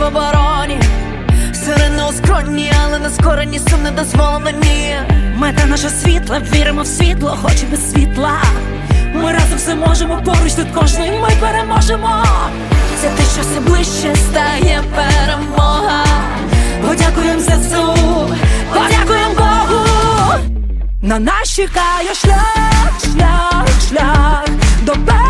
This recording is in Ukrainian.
в обороні. Сирени оскронні, але не скорені, сум не дозволені. Мета наша світла, віримо в світло, хоч без світла. Ми разом все можемо, поруч тут кожний ми переможемо. Це те, що все ближче стає перемога. Подякуємо ЗСУ, подякуємо Богу. На нас чекає шлях, шлях, шлях до перемоги.